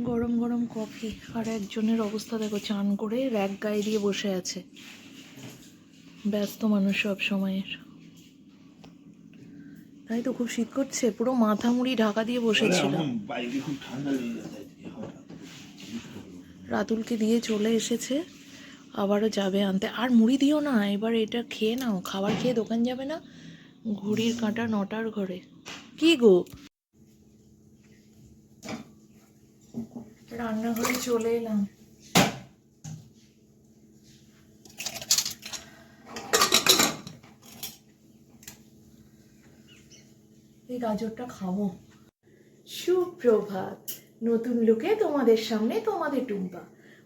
গরম গরম কফি আর একজনের অবস্থা দেখো চান করে র্যাক গায়ে দিয়ে বসে আছে। ব্যস্ত মানুষ সব সময়ের। তাই তো খুব শীত করছে পুরো মাথা মুড়ি ঢাকা দিয়ে বসেছিল। রাতুলকে দিয়ে চলে এসেছে আবারও যাবে আনতে। আর মুড়ি দিও না এবার এটা খেয়ে নাও খাবার খেয়ে দোকান যাবে না ঘড়ির কাঁটা নটার ঘরে। কি গো? রান্নাঘরে চলে এলাম। এই গাজরটা খাব। সুপ্রভাত। নতুন লুকে তোমাদের সামনে তোমাদের টুম্পা।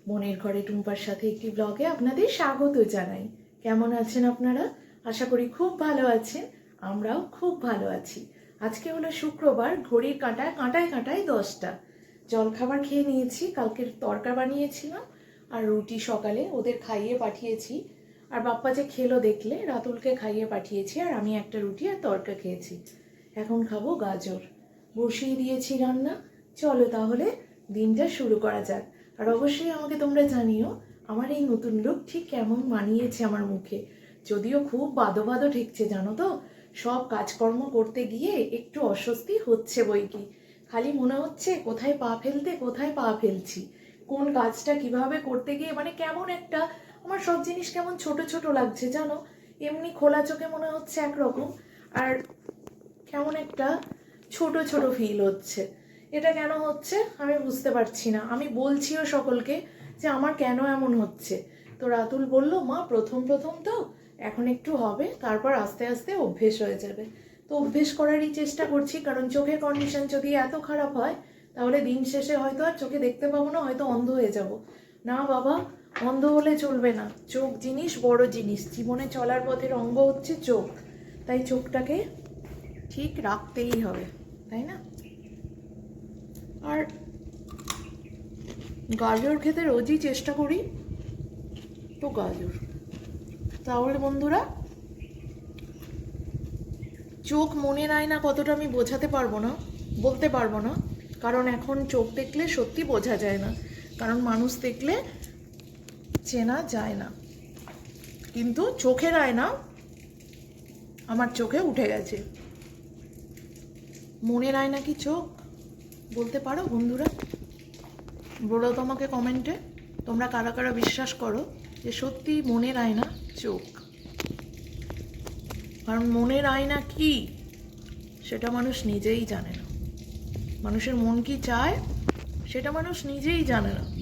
মনের ঘরে টুম্পার সাথে একটি ব্লগে আপনাদের স্বাগত জানাই। কেমন আছেন আপনারা? আশা করি খুব ভালো আছেন। আমরাও খুব ভালো আছি। আজকে হলো শুক্রবার, ঘড়ির কাঁটায় কাঁটায় কাঁটায় দশটা। জলখাবার খেয়ে নিয়েছি কালকের তরকা বানিয়েছিলাম আর রুটি সকালে ওদের খাইয়ে পাঠিয়েছি। আর বাপ্পা যে খেলো দেখলে, রাতুলকে খাইয়ে পাঠিয়েছি আর আমি একটা রুটি আর তরকা খেয়েছি। এখন খাব গাজর। বসিয়ে দিয়েছি রান্না। চলো তাহলে দিনটা শুরু করা যাক। আর অবশ্যই আমাকে তোমরা জানিও, আমার এই নতুন লুক ঠিক কেমন মানিয়েছে আমার মুখে। যদিও খুব বাদো বাদো ঠেকছে, জানো তো? সব কাজকর্ম করতে গিয়ে একটু অস্বস্তি হচ্ছে বই কি খালি মনে হচ্ছে কোথায় পা ফেলতে, কোথায় পা ফেলছি? কোন কাজটা কীভাবে করতে গিয়ে মানে কেমন একটা, আমার সব জিনিস কেমন ছোট ছোট লাগছে জানো? এমনি খোলা চোখে মনে হচ্ছে একরকম। আর কেমন একটা ছোট ছোট ফিল হচ্ছে। এটা কেন হচ্ছে আমি বুঝতে পারছি না। আমি বলছিও সকলকে যে আমার কেন এমন হচ্ছে? তো রাতুল বলল, মা, প্রথম প্রথম তো এখন একটু হবে, তারপর আস্তে আস্তে অভ্যেস হয়ে যাবে। তো অভ্যেস করারই চেষ্টা করছি, কারণ চোখের কন্ডিশন যদি এত খারাপ হয়, তাহলে দিন শেষে হয়তো আর চোখে দেখতে পাবো না, হয়তো অন্ধ হয়ে যাব। না বাবা, অন্ধ হলে চলবে না। চোখ জিনিস বড় জিনিস, জীবনে চলার পথের অঙ্গ হচ্ছে চোখ। তাই চোখটাকে ঠিক রাখতেই হবে, তাই না? আর গাজর খেতে রোজই চেষ্টা করি তো গাজর। তাহলে বন্ধুরা চোখ মনে নেয় না কতটা আমি বোঝাতে পারব না, বলতে পারব না। কারণ এখন চোখ দেখলে সত্যি বোঝা যায় না। কারণ মানুষ দেখলে চেনা যায় না। কিন্তু চোখের আয়না আমার চোখে উঠে গেছে। মনের আয়না কি চোখ? বলতে পারো বন্ধুরা? বলো তোমাকে কমেন্টে তোমরা কারা কারা বিশ্বাস করো যে সত্যি মনের আয়না চোখ? কারণ মনের আয়না কি? সেটা মানুষ নিজেই জানে না। মানুষের মন কি চায়, সেটা মানুষ নিজেই জানে না।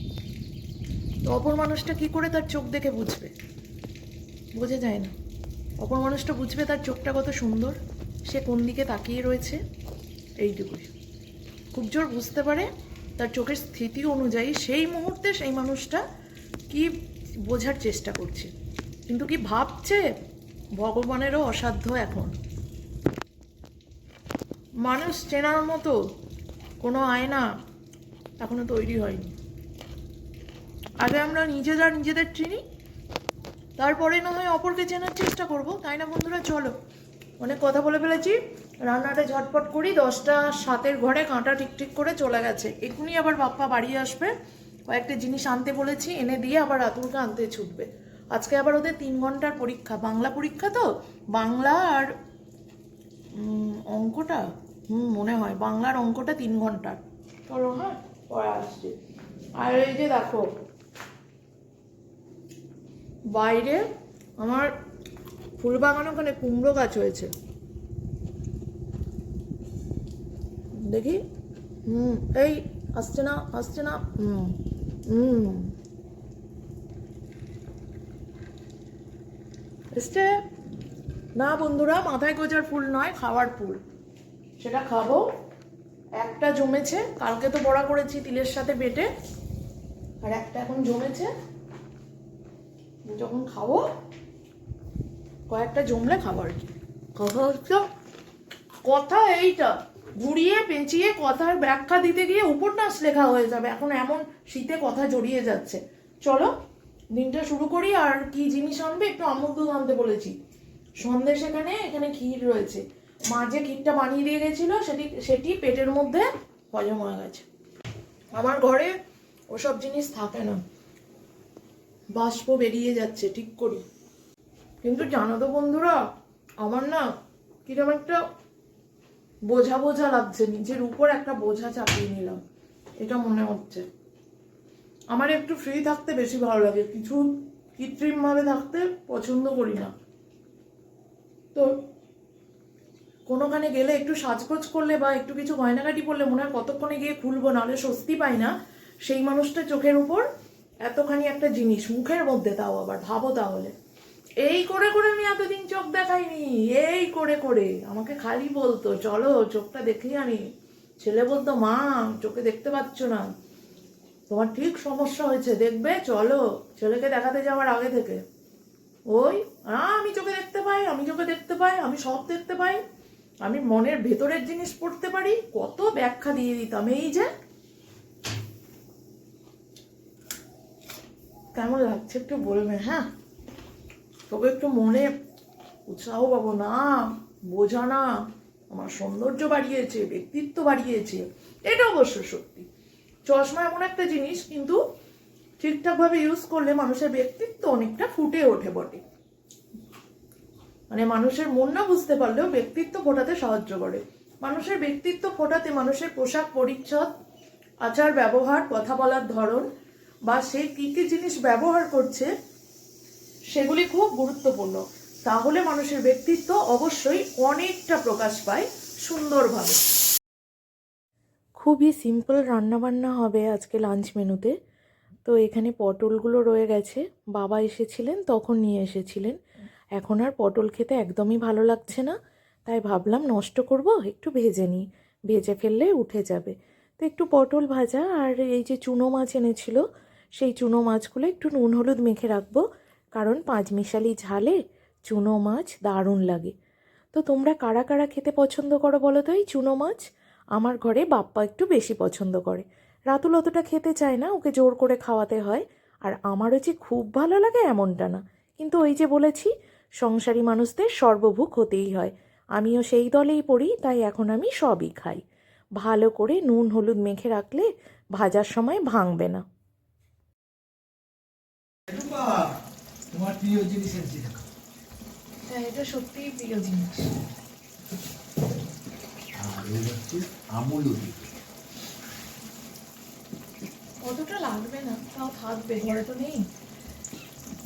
তো অপর মানুষটা কি করে তার চোখ দেখে বুঝবে? বোঝা যায় না। অপর মানুষটা বুঝবে তার চোখটা কত সুন্দর, সে কোন দিকে তাকিয়ে রয়েছে? এইটুকুই। খুব জোর বুঝতে পারে তার চোখের স্থিতি অনুযায়ী সেই মুহূর্তে সেই মানুষটা কি বোঝার চেষ্টা করছে। কিন্তু কি ভাবছে? ভগবানেরও অসাধ্য এখন। মানুষ চেনার মতো কোনো আয়না এখনও তৈরি হয়নি। আগে আমরা নিজেরা নিজেদের চিনি, তারপরে না হয় অপরকে চেনার চেষ্টা করব। তাই না বন্ধুরা? চলো, অনেক কথা বলে ফেলেছি। রান্নাটা ঝটপট করি। দশটা সাতের ঘরে কাঁটা টিকটিক করে চলে গেছে। এখনই আবার বাপ্পা বাড়ি আসবে। কয়েকটা জিনিস আনতে বলেছি, এনে দিয়ে আবার রাতুলকে আনতে ছুটবে। আজকে আবার ওদের তিন ঘণ্টার পরীক্ষা। বাংলা পরীক্ষা তো? বাংলা আর অঙ্কটা? হুম, মনে হয়। বাংলার অঙ্কটা তিন ঘণ্টার। চলো হ্যাঁ? পরে আসছি। আর এই যে দেখো, বাইরে আমার ফুল বাগান ওখানে কুমড়ো গাছ হয়েছে। দেখি? হুম, এই, আসছে না আসছে না। হুম হুম। এসছে না বন্ধুরা, মাথায় গোজার ফুল নয়, খাওয়ার ফুল। সেটা খাব। একটা জমেছে, কালকে তো বড়া করেছি তিলের সাথে বেটে। আর একটা এখন জমেছে। যখন খাব, কয়েকটা জমলে খাব আর কি? কথা হচ্ছে কথা এইটা। ঘুরিয়ে পেঁচিয়ে কথার ব্যাখ্যা দিতে গিয়ে উপন্যাস লেখা হয়ে যাবে। এখন এমন শীতে কথা জড়িয়ে যাচ্ছে। চলো দিনটা শুরু করি আর কি জিনিস আনবে একটু আমুল দুধ আনতে বলেছি। সন্দেশ এখানে এখানে ক্ষীর রয়েছে। মা যে ক্ষীরটা বানিয়ে দিয়ে গেছিল সেটি সেটি পেটের মধ্যে হজম হয়ে গেছে। আমার ঘরে ওসব জিনিস থাকে না। বাষ্প বেরিয়ে যাচ্ছে ঠিক করি। কিন্তু জানো তো বন্ধুরা, আমার না কীরকম একটা বোঝা বোঝা লাগছে, নিজের উপর একটা বোঝা চাপিয়ে নিলাম। এটা মনে হচ্ছে। আমার একটু ফ্রি থাকতে বেশি ভালো লাগে। কিছু কৃত্রিমভাবে থাকতে পছন্দ করি না। তো কোনোখানে গেলে একটু সাজগোজ করলে বা একটু কিছু গয়নাকাটি পরলে মনে হয় কতক্ষণে গিয়ে খুলবো, নাহলে স্বস্তি পাই না। সেই মানুষটা চোখের উপর এতখানি একটা জিনিস, মুখের মধ্যে তাও আবার, ভাবো তাহলে। এই করে করে আমি এতদিন চোখ দেখাইনি, এই করে করে। আমাকে খালি বলতো, চলো চোখটা দেখেই আনি ছেলে বলতো, মা, চোখে দেখতে পাচ্ছ না। তোমার ঠিক সমস্যা হয়েছে, দেখবে? চলো, ছেলেকে দেখাতে যাওয়ার আগে থেকে। ওই আমি চোখে দেখতে পাই, আমি চোখে দেখতে পাই, আমি সব দেখতে পাই। আমি মনের ভেতরের জিনিস পড়তে পারি, কত ব্যাখ্যা দিয়ে দিতাম, এই যে। কেমন লাগছে একটু বলবে হ্যাঁ? তবে একটু মনে উৎসাহ পাবো না, বোঝা না। আমার সৌন্দর্য বাড়িয়েছে, ব্যক্তিত্ব বাড়িয়েছে, এটা অবশ্য সত্যি। চশমা এমন একটা জিনিস কিন্তু ঠিকঠাকভাবে ইউজ করলে মানুষের ব্যক্তিত্ব অনেকটা ফুটে ওঠে বটে। মানে মানুষের মন না বুঝতে পারলেও ব্যক্তিত্ব ফোটাতে সাহায্য করে। মানুষের ব্যক্তিত্ব ফোটাতে মানুষের পোশাক পরিচ্ছদ, আচার ব্যবহার, কথা বলার ধরন বা সে কী কী জিনিস ব্যবহার করছে, সেগুলি খুব গুরুত্বপূর্ণ। তাহলে মানুষের ব্যক্তিত্ব অবশ্যই অনেকটা প্রকাশ পায় সুন্দরভাবে। খুবই সিম্পল রান্নাবান্না হবে আজকে লাঞ্চ মেনুতে। তো এখানে পটলগুলো রয়ে গেছে। বাবা এসেছিলেন, তখন নিয়ে এসেছিলেন। এখন আর পটল খেতে একদমই ভালো লাগছে না। তাই ভাবলাম নষ্ট করব, একটু ভেজে নিই। ভেজে ফেললে উঠে যাবে। তো একটু পটল ভাজা আর এই যে চুনো মাছ এনেছিল, সেই চুনো মাছগুলো একটু নুন হলুদ মেখে রাখব। কারণ পাঁচমিশালি ঝালে চুনো মাছ দারুণ লাগে। তো তোমরা কারা কারা খেতে পছন্দ করো বলো তো এই চুনো মাছ? আমার ঘরে বাপ্পা একটু বেশি পছন্দ করে। রাতুল অতটা খেতে চায় না ওকে জোর করে খাওয়াতে হয়। আর আমারও যে খুব ভালো লাগে এমনটা না। কিন্তু ওই যে বলেছি সংসারী মানুষদের সর্বভুক হতেই হয়। আমিও সেই দলেই পড়ি তাই এখন আমি সবই খাই। ভালো করে নুন হলুদ মেখে রাখলে ভাজার সময় ভাঙবে না। তোমার প্রিয় জিনিস হ্যাঁ এটা সত্যিই প্রিয় জিনিস। আর হচ্ছে আমুল অতটা লাগবে না তাও থাকবে ঘরে তো নেই।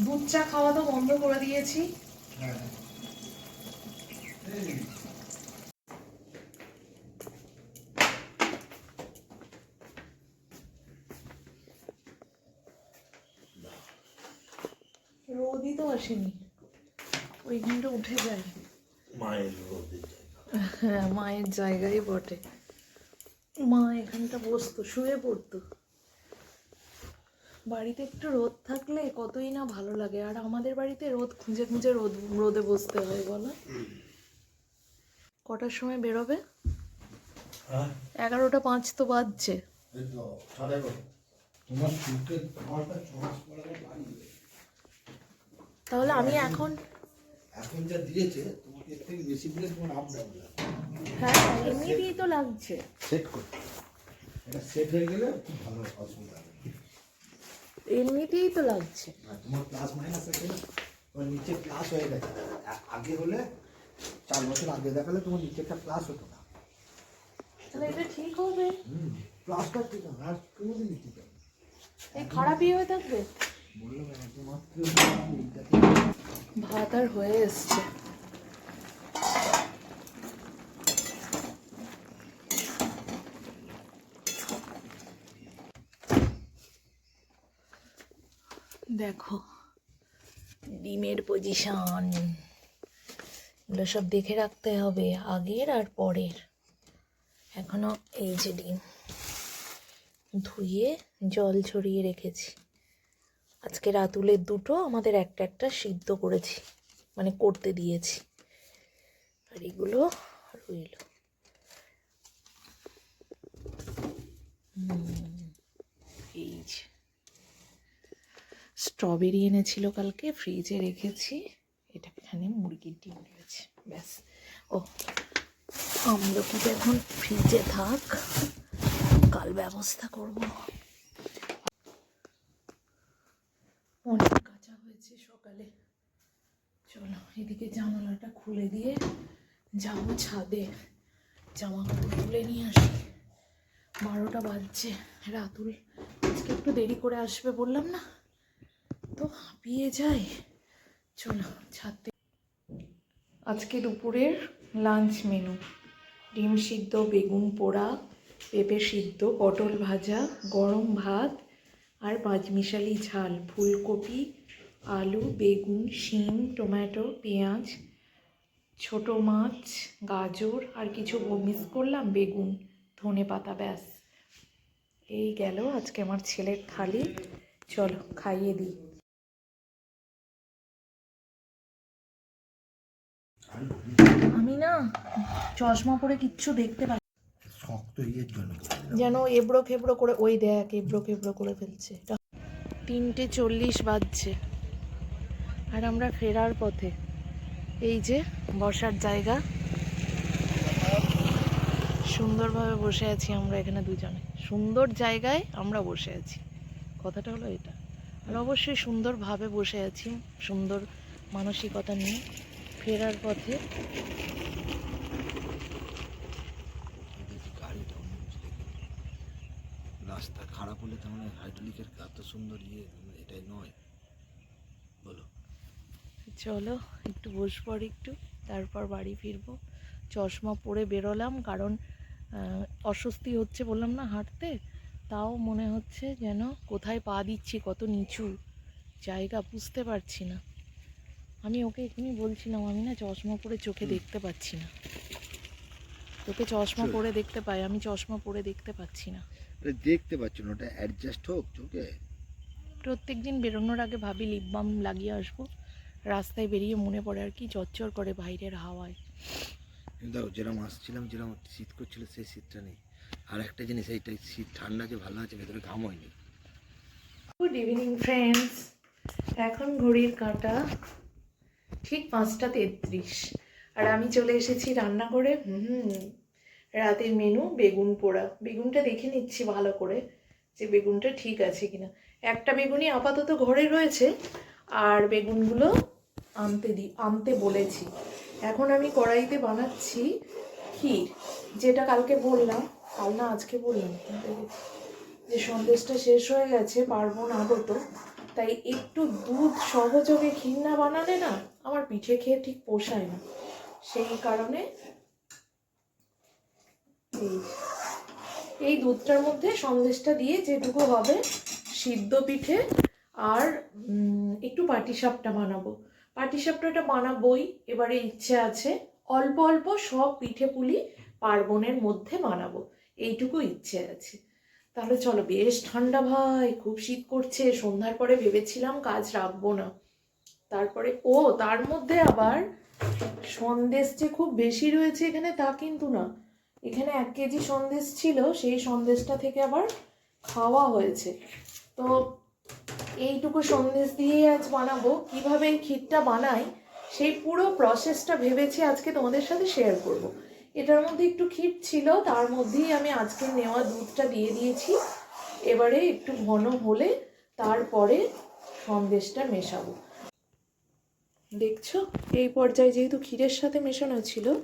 দুধ চা খাওয়া তো বন্ধ করে দিয়েছি। হ্যাঁ। রোদই তো আসেনি। ওইখানটা উঠে যায়। মায়ের জায়গা হ্যাঁ মায়ের জায়গায় বটে। মা এখানটা বসতো শুয়ে পড়তো। বাড়িতে একটু রোদ থাকলে কতই না ভালো লাগে। আর আমাদের বাড়িতে রোদ খুঁজে খুঁজে রোদ রোদে বসতে হয় বলো। কটার সময় বেরোবে? হ্যাঁ। এগারোটা পাঁচ তো বাজছে। তাহলে আমি এখন এখন যা দিয়েছে তোমাকে এর থেকে বেশি দিলে তোমার আপ ডাউন হ্যাঁ এমনিতেই তো লাগছে। সেট করতে এটা সেট হয়ে গেলে খুব ভালো অসুবিধা হবে। এমনিতেই তো লাগছে। তোমার প্লাস মাইনাস আছে না? তোমার নিচে প্লাস হয়ে গেছে। আগে হলে চার বছর আগে দেখালে তোমার নিচেটা প্লাস হতো না। তাহলে এটা ঠিক হবে। হুম প্লাসটা ঠিক আছে আর কোনোদিনই ঠিক হবে না। এই খারাপই হয়ে থাকবে? বললাম ভাত আর হয়ে এসছে। দেখো ডিমের পজিশন এগুলো সব দেখে রাখতে হবে আগের আর পরের। এখনও এই যে ডিম ধুয়ে জল ছড়িয়ে রেখেছি। আজকে রাতুলের দুটো আমাদের একটা একটা সিদ্ধ করেছি মানে করতে দিয়েছি। আর এগুলো রইল। হুম, এই যে স্ট্রবেরি এনেছিল কালকে, ফ্রিজে রেখেছি। এটা এখানে মুরগির ডিম রয়েছে, ব্যাস। ও আমলকিটা এখন ফ্রিজে থাক, কাল ব্যবস্থা করব। অনেক কাঁচা হয়েছে সকালে। চলো, এদিকে জানালাটা খুলে দিয়ে যাব ছাদে। জামা কাপড় তুলে নিয়ে আসি। বারোটা বাজছে, রাতুল আজকে একটু দেরি করে আসবে বললাম না? তো হাঁপিয়ে যাই। চলো, ছাদ। আজকে দুপুরের লাঞ্চ মেনু ডিম সিদ্ধ, বেগুন পোড়া, পেঁপে সিদ্ধ, পটল ভাজা, গরম ভাত আর পাঁচমিশালি ঝাল, ফুলকপি, আলু, বেগুন, শিম, টমেটো, পেঁয়াজ, ছোট মাছ, গাজর আর কিছু মিস করলাম, বেগুন, ধনে পাতা, ব্যাস। এই গেল আজকে আমার ছেলের থালি। চলো, খাইয়ে দিই। চশমা পরে কিচ্ছু দেখতে পাই শক্ত ইয়ের জন্য যেন এবড়ো খেবড়ো করে ওই দেখ এবড়ো খেবড়ো করে ফেলছে। তিনটে চল্লিশ বাজছে। আর আমরা ফেরার পথে। এই যে বসার জায়গা। সুন্দরভাবে বসে আছি আমরা এখানে দুজনে। সুন্দর জায়গায় আমরা বসে আছি। কথাটা হলো এটা। আর অবশ্যই সুন্দরভাবে বসে আছি সুন্দর মানসিকতা নিয়ে। ফেরার পথে। রাস্তা খারাপ হলে তার মানে হাইড্রোলিকের এত সুন্দর ইয়ে এটাই নয়। বলো। চলো একটু বসবো আর একটু তারপর বাড়ি ফিরবো। চশমা পরে বেরোলাম কারণ অস্বস্তি হচ্ছে বললাম না হাঁটতে তাও মনে হচ্ছে যেন কোথায় পা দিচ্ছি কত নিচু। জায়গা বুঝতে পারছি না। আমি ওকে এখানে বলছিলাম আমি না চশমা পরে চোখে দেখতে পাচ্ছি না। তোকে চশমা পরে দেখতে পাই আমি চশমা পরে দেখতে পাচ্ছি না। দেখতে পাচ্ছ না ওটা অ্যাডজাস্ট হোক চোখে। প্রত্যেক দিন বেরোনোর আগে ভাবি লিপ বাম লাগিয়ে আসব। রাস্তায় বেরিয়ে মনে পড়ে আর কি চচ্চর করে বাইরের হাওয়ায়। দেখো যেরকম আসছিলাম যেরকম শীত করছিল সেই শীতটা নেই। আর একটা জিনিস এইটাই শীত ঠান্ডা যে ভালো আছে ভেতরে ঘাম হয়নি। গুড ইভিনিং ফ্রেন্ডস এখন ঘড়ির কাঁটা। ঠিক পাঁচটা তেত্রিশ। আর আমি চলে এসেছি রান্না করে হুম রাতের মেনু বেগুন পোড়া। বেগুনটা দেখে নিচ্ছি ভালো করে যে বেগুনটা ঠিক আছে কিনা। একটা বেগুনই আপাতত ঘরে রয়েছে, আর বেগুনগুলো আনতে দি, আনতে বলেছি। এখন আমি কড়াইতে বানাচ্ছি ক্ষীর, যেটা কালকে বললাম। কাল না আজকে বললাম যে সন্দেশটা শেষ হয়ে গেছে, পারব না হতো তাই একটু দুধ সহযোগে ক্ষীর না বানালে না আমার পিঠে খেয়ে ঠিক পোষায় না। সেই কারণে এই দুধটার মধ্যে সন্দেশটা দিয়ে যেটুকু হবে সিদ্ধ পিঠে আর একটু পাটিসাপটা বানাবো। পাটিসাপটাটা বানাবোই, এবারে ইচ্ছে আছে অল্প অল্প সব পিঠে পুলি পার্বণের মধ্যে বানাবো। এইটুকু ইচ্ছে আছে। তাহলে চলো, বেশ ঠান্ডা ভাই, খুব শীত করছে, সন্ধ্যার পরে ভেবেছিলাম কাজ রাখব না। তারপরে, ও তার মধ্যে আবার সন্দেশ যে খুব বেশি রয়েছে এখানে তা কিন্তু না। এখানে এক কেজি সন্দেশ ছিল, সেই সন্দেশটা থেকে আবার খাওয়া হয়েছে। তো এইটুকু সন্দেশ দিয়েই আজ বানাবো। কীভাবে এই ক্ষীরটা বানাই, সেই পুরো প্রসেসটা ভেবেছি আজকে তোমাদের সাথে শেয়ার করব। এটার মধ্যে একটু ক্ষীর ছিল, তার মধ্যেই আমি আজকে নেওয়া দুধটা দিয়ে দিয়েছি। এবারে একটু ঘন হলে তারপরে সন্দেশটা মেশাবো। দেখছ? এই পর্যায়ে যেহেতু ক্ষীরের সাথে মেশানো ছিল,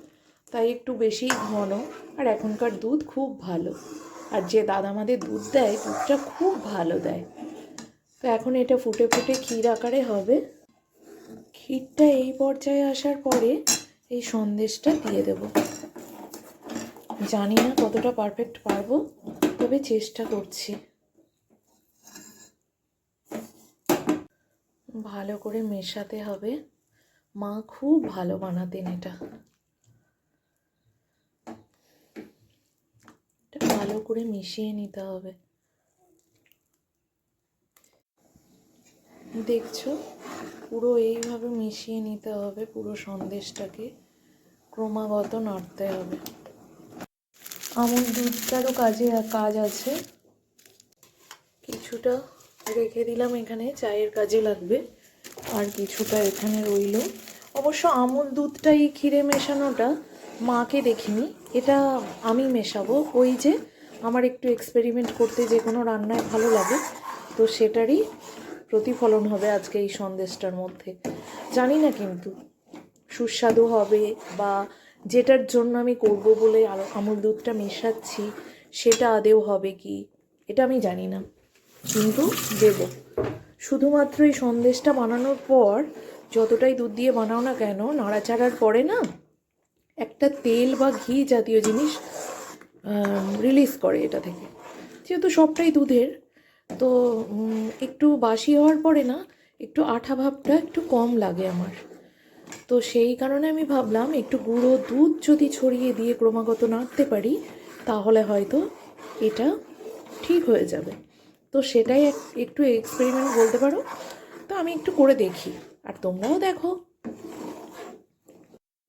তাই একটু বেশি ঘন। আর এখনকার দুধ খুব ভালো। আর যে দাদা আমাদের দুধ দেয়, দুধটা খুব ভালো দেয়। তো এখন এটা ফুটে ফুটে ক্ষীর আকারে হবে। ক্ষীরটা এই পর্যায়ে আসার পরে এই সন্দেশটা দিয়ে দেব। জানি না কতটা পারফেক্ট পারব, তবে চেষ্টা করছি। ভালো করে মেশাতে হবে। মা খুব ভালো বানাতেন এটা। ভালো করে মিশিয়ে নিতে হবে। দেখছ, পুরো এইভাবে মিশিয়ে নিতে হবে, পুরো সন্দেশটাকে ক্রমাগত নাড়তে হবে। আমুল দুধটারও কাজে, কাজ আছে। কিছুটা রেখে দিলাম এখানে, চায়ের কাজে লাগবে। আর কিছুটা এখানে রইল। অবশ্য আমুল দুধটা এই ক্ষীরে মেশানোটা মাকে দেখিনি। এটা আমি মেশাবো। ওই যে আমার একটু এক্সপেরিমেন্ট করতে যে কোনো রান্নায় ভালো লাগে, তো সেটারই প্রতিফলন হবে আজকে এই সন্দেশটার মধ্যে। জানি না কিন্তু, সুস্বাদু হবে বা যেটার জন্য আমি করব বলে আলো- আমুল দুধটা মেশাচ্ছি, সেটা আদেও হবে কি, এটা আমি জানি না। কিন্তু দেব। শুধুমাত্র এই সন্দেশটা বানানোর পর যতটাই দুধ দিয়ে বানাও না কেন, নাড়াচাড়ার পরে না একটা তেল বা ঘি জাতীয় জিনিস রিলিজ করে এটা থেকে। যেহেতু সবটাই দুধের, তো একটু বাসি হওয়ার পরে না একটু আঠা ভাবটা একটু কম লাগে আমার। তো সেই কারণে আমি ভাবলাম একটু গুঁড়ো দুধ যদি ছড়িয়ে দিয়ে ক্রমাগত নাড়তে পারি, তাহলে হয়তো এটা ঠিক হয়ে যাবে। তো সেটাই এক- একটু এক্সপেরিমেন্ট বলতে পারো? তো আমি একটু করে দেখি। আর তোমরাও দেখো।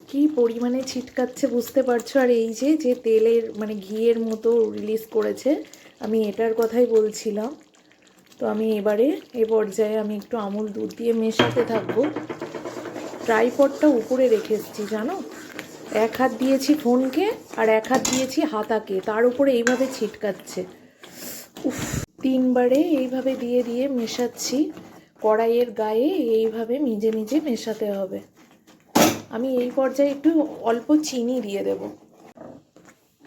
কি পরিমাণে ছিটকাচ্ছে বুঝতে পারছ? আর এই যে যে তেলের মানে ঘিয়ের মতো রিলিজ করেছে, আমি এটার কথাই বলছিলাম। তো আমি এবারে এ পর্যায়ে আমি একটু আমুল দুধ দিয়ে মেশাতে থাকব। ট্রাইপডটা উপরে রেখে এসেছি, জানো? এক হাত দিয়েছি ফোনকে আর এক হাত দিয়েছি হাতাকে। তার উপরে এইভাবে ছিটকাচ্ছে। উফ, তিনবারে এইভাবে দিয়ে দিয়ে মেশাচ্ছি। কড়াইয়ের গায়ে এইভাবে নিজে নিজে মেশাতে হবে। আমি এই পর্যায়ে একটু অল্প চিনি দিয়ে দেব।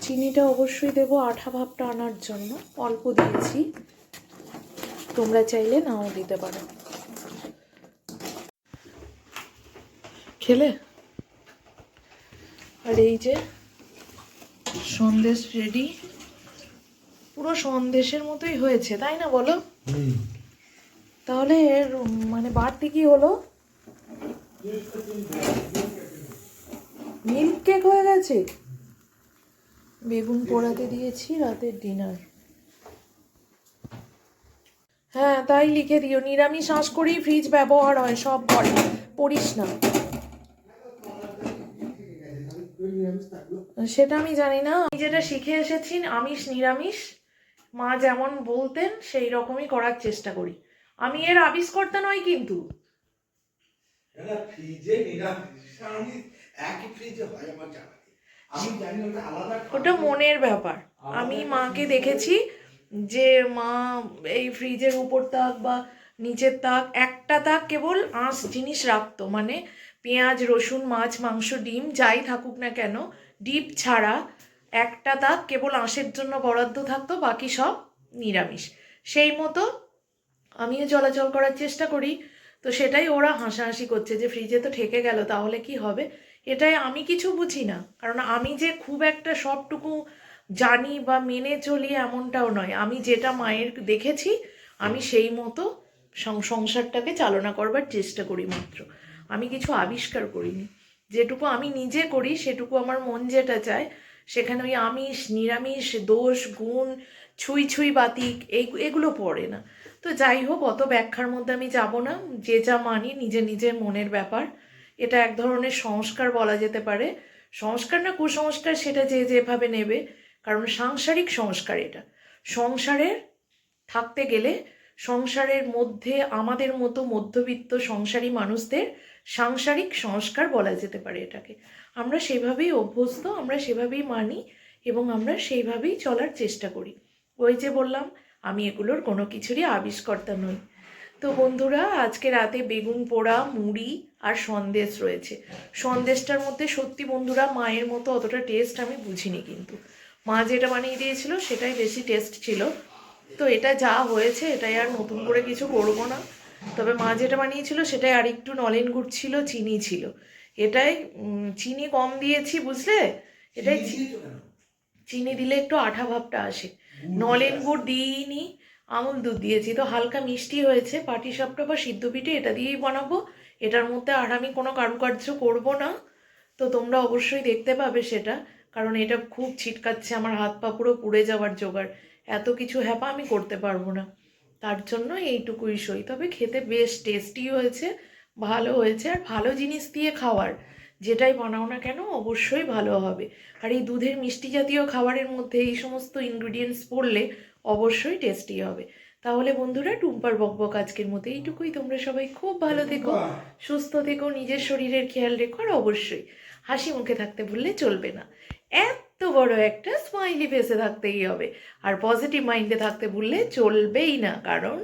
চিনিটা অবশ্যই দেব আঠা ভাবটা আনার জন্য। অল্প দিয়েছি। তোমরা চাইলে নাও দিতে পারো। খেলে? আর এই যে সন্দেশ রেডি। পুরো সন্দেশের মতোই হয়েছে, তাই না বলো? তাহলে এর মানে বাড়তি কি হলো? মিল্ক কেক হয়ে গেছে? বেগুন পোড়াতে দিয়েছি রাতের ডিনার। হ্যাঁ তাই লিখে দিও। নিরামিষ আঁশ করেই ফ্রিজ ব্যবহার হয়, সব ঘরে পড়িস না। সেটা আমি জানি না। আমি যেটা শিখে এসেছি, আমিষ নিরামিষ, মা যেমন বলতেন, সেই রকমই করার চেষ্টা করি। আমি এর আবিষ্কর্তা নই কিন্তু। ওটা মনের ব্যাপার। আমি মাকে দেখেছি যে মা এই ফ্রিজের উপর তাক বা নিচের তাক একটা তাক কেবল আঁশ জিনিস রাখতো। মানে পেঁয়াজ রসুন মাছ মাংস ডিম যাই থাকুক না কেন ডিপ ছাড়া একটা তাক কেবল আঁশের জন্য বরাদ্দ থাকতো বাকি সব নিরামিষ। সেই মতো আমিও চলাচল করার চেষ্টা করি। তো সেটাই ওরা হাসাহাসি করছে যে, ফ্রিজে তো ঠেকে গেল, তাহলে কি হবে? এটাই আমি কিছু বুঝি না। কারণ আমি যে খুব একটা সবটুকু জানি বা মেনে চলি এমনটাও নয়। আমি যেটা মায়ের দেখেছি, আমি সেই মতো সংসারটাকে চালনা করবার চেষ্টা করি মাত্র। আমি কিছু আবিষ্কার করিনি। যেটুকু আমি নিজে করি, সেটুকু আমার মন যেটা চায়, সেখানে ওই আমিষ, নিরামিষ, দোষ, গুণ, ছুঁই ছুঁই বাতিক, এই, এগুলো পড়ে না। তো যাই হোক, অত ব্যাখ্যার মধ্যে আমি যাব না। যে যা মানি, নিজে নিজের মনের ব্যাপার। এটা এক ধরনের সংস্কার বলা যেতে পারে। সংস্কার না কুসংস্কার, সেটা যে যেভাবে নেবে। কারণ সাংসারিক সংস্কার এটা। সংসারের থাকতে গেলে, সংসারের মধ্যে আমাদের মতো মধ্যবিত্ত সংসারী মানুষদের সাংসারিক সংস্কার বলা যেতে পারে এটাকে। আমরা সেভাবেই অভ্যস্ত, আমরা সেভাবেই মানি এবং আমরা সেইভাবেই চলার চেষ্টা করি। ওই যে বললাম আমি এগুলোর কোনো কিছুরই আবিষ্কর্তা নই। তো বন্ধুরা আজকে রাতে বেগুন পোড়া মুড়ি আর সন্দেশ রয়েছে। সন্দেশটার মধ্যে সত্যি বন্ধুরা মায়ের মতো অতটা টেস্ট আমি বুঝিনি কিন্তু। মা যেটা বানিয়ে দিয়েছিল সেটাই বেশি টেস্ট ছিল। তো এটা যা হয়েছে এটাই আর নতুন করে কিছু করব না। তবে মা যেটা বানিয়েছিল সেটাই আর একটু নলেন গুড় ছিল চিনি ছিল। এটাই চিনি কম দিয়েছি বুঝলে? এটাই চিনি চিনি দিলে একটু আঠা ভাবটা আসে। নলেন গুড় দিইনি আমুল দুধ দিয়েছি। তো হালকা মিষ্টি হয়েছে পাটি সাপটা বা সিদ্ধ পিঠে এটা দিয়েই বানাবো। এটার মধ্যে আর আমি কোনো কারুকার্য করব না। তো তোমরা অবশ্যই দেখতে পাবে সেটা কারণ এটা খুব ছিটকাচ্ছে আমার হাত পা পুরো পুড়ে যাওয়ার জোগাড়। এত কিছু হ্যাপা আমি করতে পারব না। তার জন্য এইটুকুই সই। তবে খেতে বেশ টেস্টি হয়েছে ভালো হয়েছে আর ভালো জিনিস দিয়ে খাওয়ার। যেটাই বানাও না কেন অবশ্যই ভালো হবে। আর এই দুধের মিষ্টি জাতীয় খাবারের মধ্যে এই সমস্ত ইনগ্রিডিয়েন্টস পড়লে অবশ্যই টেস্টি হবে। তাহলে বন্ধুরা টুম্পার বকবক আজকের মতো এইটুকুই। তোমরা সবাই খুব ভালো থেকো সুস্থ থেকো নিজের শরীরের খেয়াল রেখো আর অবশ্যই হাসি মুখে থাকতে ভুললে চলবে না। এত এত বড় একটা স্মাইলি ফেসে থাকতেই হবে। আর পজিটিভ মাইন্ডে থাকতে ভুললে চলবেই না কারণ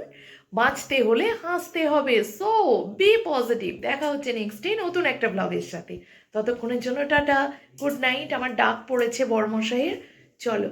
বাঁচতে হলে হাসতে হবে। সো বি পজিটিভ দেখা হচ্ছে নেক্সট ডে নতুন একটা ব্লগের সাথে। ততক্ষণের জন্য টাটা। গুড নাইট আমার ডাক পড়েছে বর্মশাহের চলো।